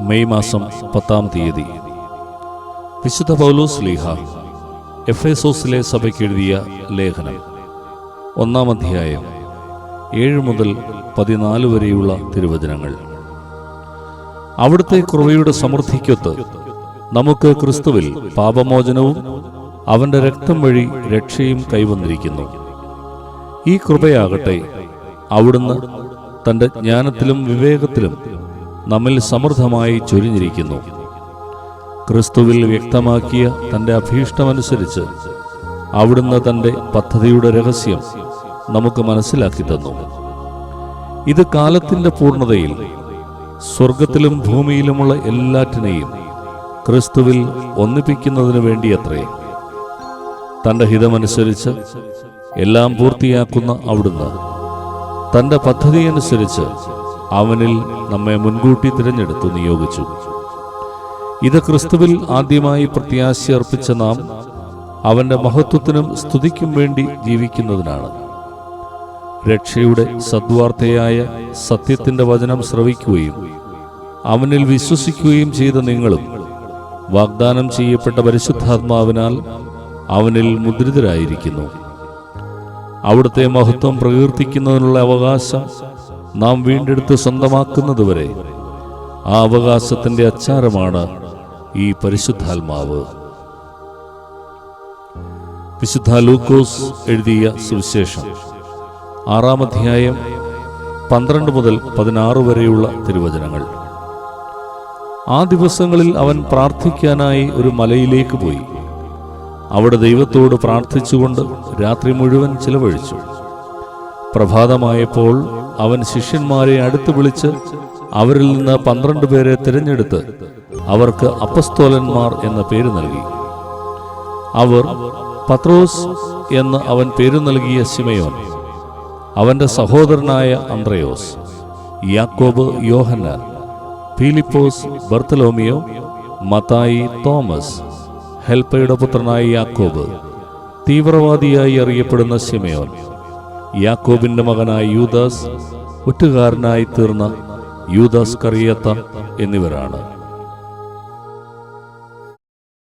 May മാസം പത്താം തീയതി. വിശുദ്ധ പൗലോസ് ലീഹ എഫ് എസോസിലെ സഭയ്ക്ക് എഴുതിയ ലേഖനം ഒന്നാം അധ്യായം ഏഴ് മുതൽ പതിനാല് വരെയുള്ള തിരുവചനങ്ങൾ. അവിടുത്തെ കൃപയുടെ സമൃദ്ധിക്കൊത്ത് നമുക്ക് ക്രിസ്തുവിൽ പാപമോചനവും അവന്റെ രക്തം വഴി രക്ഷയും കൈവന്നിരിക്കുന്നു. ഈ കൃപയാകട്ടെ അവിടുന്ന് തന്റെ ജ്ഞാനത്തിലും വിവേകത്തിലും നമ്മിൽ സമൃദ്ധമായി ചൊരിഞ്ഞിരിക്കുന്നു. ക്രിസ്തുവിൽ വ്യക്തമാക്കിയ തന്റെ അഭീഷ്ടമനുസരിച്ച് അവിടുന്ന് തന്റെ പദ്ധതിയുടെ രഹസ്യം നമുക്ക് മനസ്സിലാക്കി തന്നു. ഇത് കാലത്തിന്റെ പൂർണതയിൽ സ്വർഗത്തിലും ഭൂമിയിലുമുള്ള എല്ലാറ്റിനെയും ക്രിസ്തുവിൽ ഒന്നിപ്പിക്കുന്നതിനു വേണ്ടിയത്രേ. തന്റെ ഹിതമനുസരിച്ച് എല്ലാം പൂർത്തിയാക്കുന്ന അവിടുന്ന് തന്റെ പദ്ധതിയനുസരിച്ച് അവനിൽ നമ്മെ മുൻകൂട്ടി തിരഞ്ഞെടുത്തു നിയോഗിച്ചു. ഇത് ക്രിസ്തുവിൽ ആദ്യമായി പ്രത്യാശ അർപ്പിച്ച നാം അവന്റെ മഹത്വത്തിനും സ്തുതിക്കും വേണ്ടി ജീവിക്കുന്നതിനാണ്. രക്ഷയുടെ സദ്വാർത്തയായ സത്യത്തിന്റെ വചനം ശ്രവിക്കുകയും അവനിൽ വിശ്വസിക്കുകയും ചെയ്ത നിങ്ങളും വാഗ്ദാനം ചെയ്യപ്പെട്ട പരിശുദ്ധാത്മാവിനാൽ അവനിൽ മുദ്രിതരായിരിക്കുന്നു. അവിടുത്തെ മഹത്വം പ്രകീർത്തിക്കുന്നതിനുള്ള അവകാശം നാം വീണ്ടെടുത്ത് സ്വന്തമാക്കുന്നതുവരെ ആ അവകാശത്തിന്റെ അച്ചാരമാണ് ഈ പരിശുദ്ധാത്മാവ്. വിശുദ്ധ ലൂക്കോസ് എഴുതിയ സുവിശേഷം ആറാം അധ്യായം പന്ത്രണ്ട് മുതൽ പതിനാറ് വരെയുള്ള തിരുവചനങ്ങൾ. ആ ദിവസങ്ങളിൽ അവൻ പ്രാർത്ഥിക്കാനായി ഒരു മലയിലേക്ക് പോയി. അവിടെ ദൈവത്തോട് പ്രാർത്ഥിച്ചുകൊണ്ട് രാത്രി മുഴുവൻ ചിലവഴിച്ചു. പ്രഭാതമായപ്പോൾ അവൻ ശിഷ്യന്മാരെ അടുത്ത് വിളിച്ച് അവരിൽ നിന്ന് പന്ത്രണ്ട് പേരെ തിരഞ്ഞെടുത്ത് അവർക്ക് അപ്പസ്തോലന്മാർ എന്ന പേര് നൽകി. അവർ പത്രോസ് എന്ന് അവൻ പേര് നൽകിയ ശിമയോൻ അവന്റെ സഹോദരനായ അന്ത്രയോസ് യാക്കോബ് യോഹന്നാൻ ഫിലിപ്പോസ് ബർത്തലോമിയോ മത്തായി തോമസ് ഹെൽപ്പയുടെ പുത്രനായ യാക്കോബ് തീവ്രവാദിയായി അറിയപ്പെടുന്ന ശിമയോൻ യാക്കോബിന്റെ മകനായ യൂദാസ് ഒറ്റുകാരനായി തീർന്ന യൂദാസ് കറിയത്ത എന്നിവരാണ്.